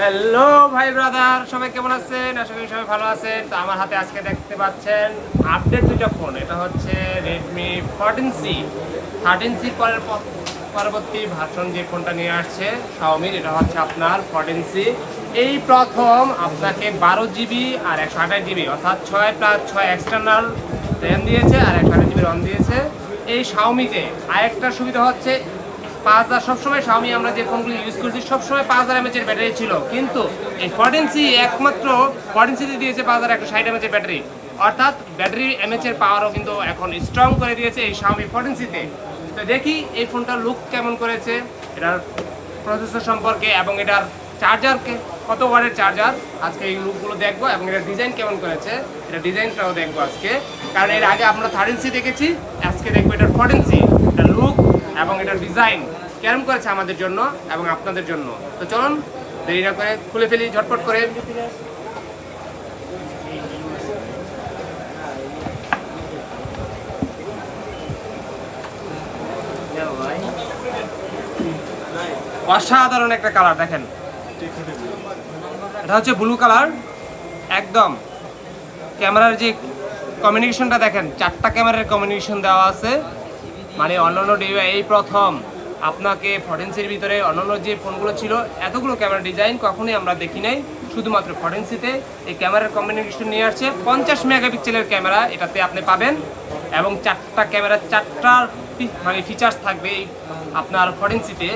Hello ভাই brother সবাই কেমন আছেন? আশা করি সবাই ভালো আছেন। তো আমার হাতে আজকে দেখতে পাচ্ছেন আপডেট দুইটা ফোন এটা হচ্ছে Redmi fourteen C thirteen C পরের পরবর্তী ভার্সন যে ফোনটা নিয়ে আসছে শাওমির এটা হচ্ছে আপনার ফোরটিন সি এই প্রথম আপনাকে বারো জিবি আর একশো আঠাশ জিবি অর্থাৎ ছয় প্লাস ছয় এক্সটার্নাল র্যাম দিয়েছে আর একশো আঠাশ জিবি রম দিয়েছে। এই শাওমিতে আরেকটা সুবিধা হচ্ছে পাঁচ হাজার সবসময় স্বামী আমরা যে ফোনগুলি ইউজ করছি, সবসময় পাঁচ হাজার এমএচের ব্যাটারি ছিল। কিন্তু এই ফোরটিন সি একমাত্র ফোরটিন সিতে দিয়েছে পাঁচ হাজার একশো ষাট এমএচের ব্যাটারি অর্থাৎ ব্যাটারি এমএচের পাওয়ারও কিন্তু এখন স্ট্রং করে দিয়েছে এই স্বামী ফোরটিন তো। দেখি এই ফোনটার লুক কেমন করেছে, এটার প্রসেসর সম্পর্কে এবং এটার চার্জারকে কত ওয়ার্ডের চার্জার আজকে এই লুকগুলো দেখব এবং এটার ডিজাইন কেমন করেছে এটা ডিজাইনটাও দেখব আজকে। কারণ এর আগে আমরা থার্টিন সি দেখেছি, আজকে দেখব এটার ফোরটিন সি এটার লুক এবং এটার ডিজাইন কেরম করেছে আমাদের জন্য এবং আপনাদের জন্য। তো চলুন, দেরি না করে খুলে ফেলি, ঝটপট করে। অসাধারণ একটা কালার, দেখেন। এটা হচ্ছে ব্লু কালার, একদম। ক্যামেরার যে কমিউনিকেশনটা দেখেন, চারটা ক্যামেরার কমিউনিকেশন দেওয়া আছে। মানে অন্যান্য এই প্রথম। আপনাকে ফরেন্সির ভিতরে অন্যান্য যে ফোনগুলো ছিল, এতগুলো ক্যামেরা ডিজাইন কখনোই আমরা দেখি নাই। শুধুমাত্র ফরেন্সিতে এই ক্যামেরার কমিউনিকেশন নিয়ে আসছে। পঞ্চাশ মেগাপিক্সেলের ক্যামেরা এটাতে আপনি পাবেন এবং চারটা ক্যামেরা চারটার মানে ফিচার্স থাকবে আপনার ফরেন্সিতে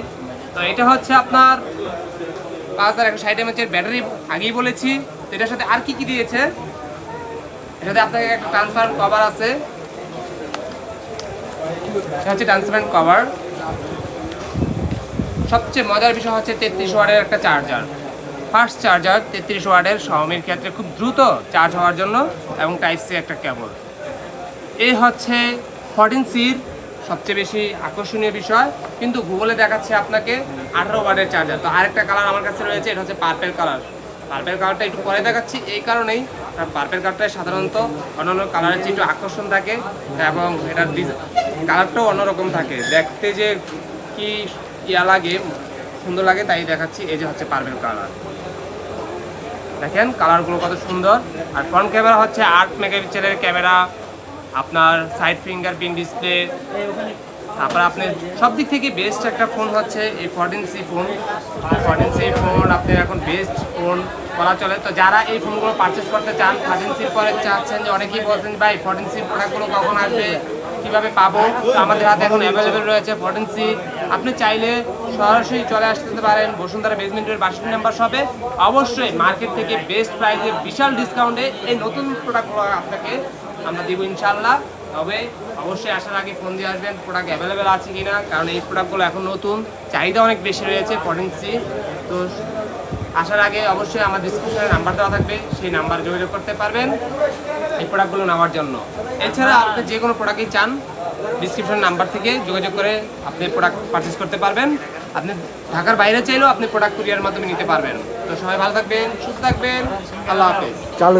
তো এটা হচ্ছে আপনার পাঁচ হাজার একশো ষাট এমএচের ব্যাটারি আগেই বলেছি। তো এটার সাথে আর কি কি দিয়েছে? এটাতে আপনাকে একটা ট্রান্সপারেন্ট কভার আছে। এটা হচ্ছে ট্রান্সপারেন্ট কভার সবচেয়ে মজার বিষয় হচ্ছে তেত্রিশ ওয়ার্ডের একটা চার্জার ফার্স্ট চার্জার তেত্রিশ ওয়ার্ডের শাওমির ক্ষেত্রে খুব দ্রুত চার্জ হওয়ার জন্য এবং টাইপ সি একটা কেবল। এই হচ্ছে ফর্টিন সির সবচেয়ে বেশি আকর্ষণীয় বিষয়। কিন্তু গুগলে দেখাচ্ছে আপনাকে আঠারো ওয়ার্ডের চার্জার তো আরেকটা কালার আমার কাছে রয়েছে, এটা হচ্ছে পার্পেল কালার পার্পেল কালারটা একটু পরে দেখাচ্ছি, এই কারণেই কারণ পার্পেল কালারটায় সাধারণত অন্যান্য কালারের চেয়ে একটু আকর্ষণ থাকে এবং এটার কালারটাও অন্যরকম থাকে। দেখতে যে কি ইয়া লাগে, সুন্দর লাগে, তাই দেখাচ্ছি। এই যে হচ্ছে পার্পেল কালার। দেখেন, কালারগুলো কত সুন্দর। আর ফ্রন্ট ক্যামেরা হচ্ছে আট মেগাপিক্সেলের ক্যামেরা আপনার সাইড ফিঙ্গার প্রিন্ট ডিসপ্লে তারপর আপনি সব দিক থেকে বেস্ট একটা ফোন হচ্ছে এই fourteen C phone fourteen C phone আপনি এখন বেস্ট ফোন বলা চলে। তো যারা এই ফোনগুলো পারচেস করতে চান ফোরটিন সির পরে চাচ্ছেন যে অনেকেই বলছেন, ভাই ফোরটিন সি প্রোডাক্টগুলো কখন আসবে? কীভাবে পাবো আমাদের হাতে এখন অ্যাভেলেবেল রয়েছে ফোরটিন সি আপনি চাইলে সরাসরি চলে আসতে পারেন, বসুন্ধরা বেসমেন্টের বাষট্টি নাম্বার শপে অবশ্যই মার্কেট থেকে বেস্ট প্রাইসে বিশাল ডিসকাউন্টে এই নতুন প্রোডাক্টগুলো আপনাকে আমরা দিব ইনশাল্লাহ তবে অবশ্যই আসার আগে ফোন দিয়ে আসবেন প্রোডাক্ট অ্যাভেলেবেল আছে কিনা, কারণ এই প্রোডাক্টগুলো এখন নতুন, চাহিদা অনেক বেশি রয়েছে ফোরটিন তো আসার আগে অবশ্যই আমার ডিসক্রিপশনে নাম্বার দেওয়া থাকবে, সেই নাম্বার যোগাযোগ করতে পারবেন এই প্রোডাক্টগুলো নেওয়ার জন্য। এছাড়া আপনি যে কোনো প্রোডাক্টই চান ডিসক্রিপশন নাম্বার থেকে যোগাযোগ করে আপনি প্রোডাক্ট পারচেস করতে পারবেন। আপনি ঢাকার বাইরে চাইলেও আপনি প্রোডাক্ট কুরিয়ার মাধ্যমে নিতে পারবেন। তো সবাই ভালো থাকবেন, সুস্থ থাকবেন। আল্লাহ হাফেজ। চালু